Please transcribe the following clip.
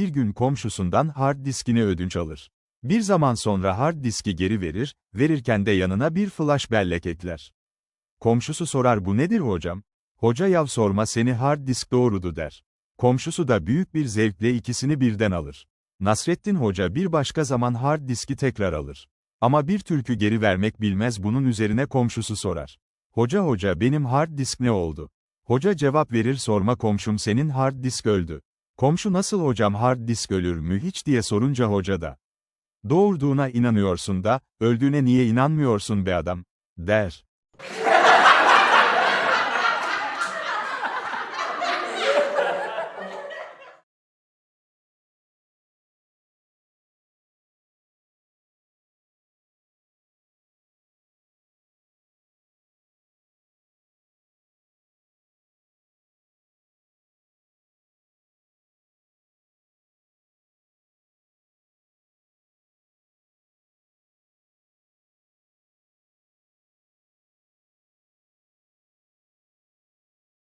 Bir gün komşusundan hard diskini ödünç alır. Bir zaman sonra hard diski geri verir, verirken de yanına bir flash bellek ekler. Komşusu sorar bu nedir hocam? Hoca yav sorma seni hard disk doğrudu der. Komşusu da büyük bir zevkle ikisini birden alır. Nasrettin Hoca bir başka zaman hard diski tekrar alır. Ama bir türkü geri vermek bilmez bunun üzerine komşusu sorar. Hoca hoca benim hard disk ne oldu? Hoca cevap verir sorma komşum senin hard disk öldü. Komşu nasıl hocam hard disk ölür mü hiç diye sorunca hoca da. Doğurduğuna inanıyorsun da, öldüğüne niye inanmıyorsun be adam, der.